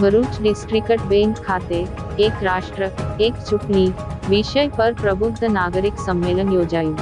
Bharuch district bank ખાતે એક રાષ્ટ્ર, એક ચૂંટણી વિષય પર પ્રબુદ્ધ નાગરિક સંમેલન યોજાયું.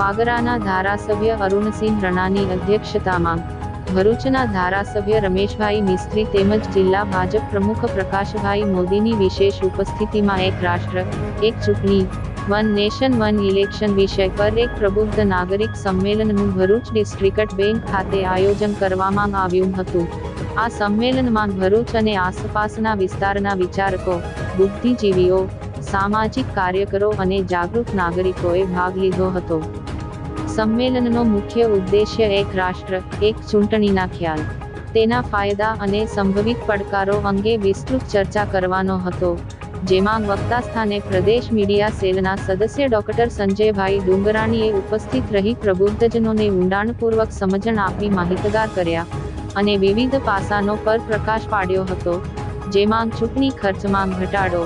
વાગરાના ધારાસભ્ય અરુણસિંહ રણાની અધ્યક્ષતામાં ભરૂચના ધારાસભ્ય રમેશભાઈ મિસ્ત્રી તેમજ જિલ્લા ભાજપ પ્રમુખ પ્રકાશભાઈ મોદીની વિશેષ ઉપસ્થિતિમાં એક રાષ્ટ્ર, એક ચૂંટણી, વન નેશન, વન ઇલેક્શન વિષય પર એક પ્રબુદ્ધ નાગરિક સંમેલનનું ભરૂચ ડિસ્ટ્રિક્ટ બેંક ખાતે આયોજન કરવામાં આવ્યું હતું. આ સંમેલનમાં ભરૂચ અને આસપાસના વિસ્તારના વિચારકો, બુદ્ધિજીવીઓ, સામાજિક કાર્યકરો અને જાગૃત નાગરિકોએ ભાગ લીધો હતો. સંમેલનનો મુખ્ય ઉદ્દેશ્ય એક રાષ્ટ્ર, એક ચૂંટણીના ખ્યાલ. તેના ફાયદા અને સંભવિત પડકારો અંગે વિસ્તૃત ચર્ચા કરવાનો હતો, જેમાં વક્તા સ્થાને પ્રદેશ મીડિયા સેલના સદસ્ય ડોક્ટર સંજયભાઈ ડુંગરાણીએ ઉપસ્થિત રહી પ્રબુદ્ધજનોને ઊંડાણપૂર્વક સમજણ આપી માહિતગાર કર્યા. અને વિવિધ પાસાનો પર પ્રકાશ પાડ્યો હતો, જેમાં ચૂંટણી ખર્ચમાં ઘટાડો,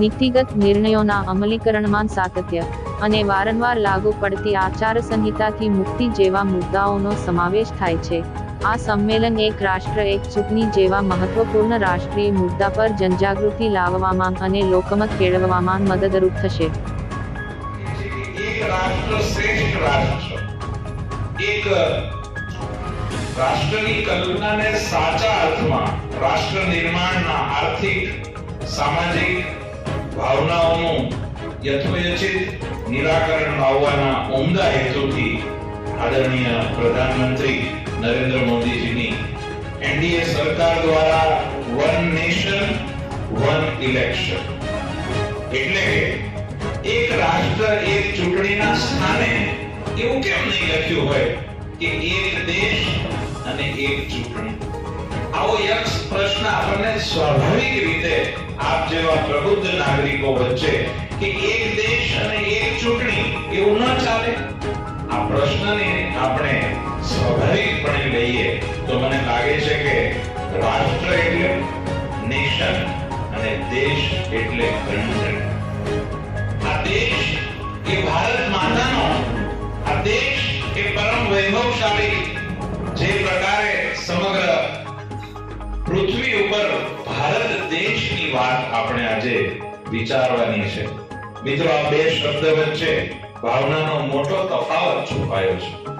નીતિગત નિર્ણયોના અમલીકરણમાં સાતત્ય અને વારંવાર લાગુ પડતી આચાર સંહિતાથી મુક્તિ જેવા મુદ્દાઓનો સમાવેશ થાય છે. આ સંમેલન એક રાષ્ટ્ર, એક ચૂંટણી જેવા મહત્વપૂર્ણ રાષ્ટ્રીય મુદ્દા પર જનજાગૃતિ લાવવામાં અને લોકમત કેળવવામાં મદદરૂપ થશે. એક રાષ્ટ્રની કલ્પનાને સાચા અર્થમાં રાષ્ટ્ર નિર્માણના આર્થિક, સામાજિક ભાવનાઓનું યથોયચિત નિરાકરણ લાવવાના ઉમદા હેતુથી આદરણીય પ્રધાનમંત્રી નરેન્દ્ર મોદીજીની એનડીએ સરકાર દ્વારા વન નેશન, વન ઇલેક્શન. એટલે કે એક રાષ્ટ્ર, એક ચૂંટણીના સ્થાને એવું કેમ નહીં લખ્યું હોય કે એક દેશ અને એક ચૂંટણી. આવો યક્ષ પ્રશ્ન આપણને સ્વાભાવિક રીતે આપ જેવા પ્રબુદ્ધ નાગરિકો વચ્ચે કે એક દેશ અને એક ચૂંટણી એવું ન ચાલે? આ પ્રશ્નને આપણે સ્વાભાવિકપણે લઈએ તો મને લાગે છે કે રાષ્ટ્ર એટલે નેશન અને દેશ એટલે કન્ટ્રી આ દેશ એ ભારત માતાનો, આ દેશ એ પરમ વૈભવશાળી જે પ્રકારે સમગ્ર પૃથ્વી ઉપર ભારત દેશની વાત આપણે આજે વિચારવાની છે. મિત્રો, આ બે શબ્દ વચ્ચે ભાવનાનો મોટો તફાવત છુપાયો છે.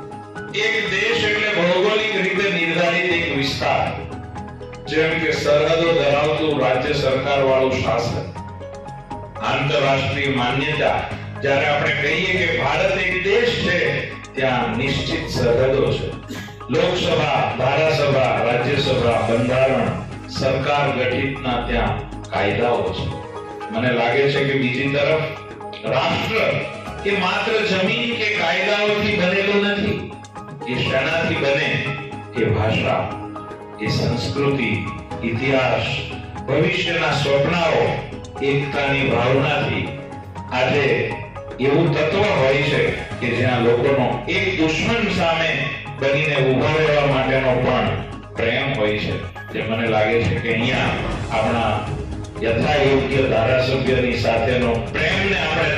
એક દેશ એટલે ભૌગોલિક રીતે નિર્ધારિત એક વિસ્તાર. જેમ કે સરહદો ધરાવતું રાજ્ય સરકાર વાળું શાસન. આંતરરાષ્ટ્રીય માન્યતા. જ્યારે આપણે કહીએ કે ભારત એક દેશ છે, ત્યાં નિશ્ચિત સરહદો છે. લોકસભા, ધારાસભા, રાજ્યસભા, બંધારણ, સરકાર ગઠિતના ત્યાં કાયદાઓ છે. મને લાગે છે કે બીજી તરફ રાષ્ટ્ર કે માત્ર જમીન કે કાયદાઓથી બનેલું નથી, એ શેનાથી બને? કે ભાષા, એ સંસ્કૃતિ, ઇતિહાસ, ભવિષ્યના સ્વપ્નાઓ, એકતાની ભાવનાથી. આજે એવું તત્વ હોય છે કે જ્યાં લોકોનો એક દુશ્મન સામે બનીને ઊભા રહેવા માટેનો પણ પ્રેમ હોય છે જે મને લાગે છે કે અહીંયા આપણા યથાયોગ્ય ધારાસભ્યની સાથેનો પ્રેમને આપણે.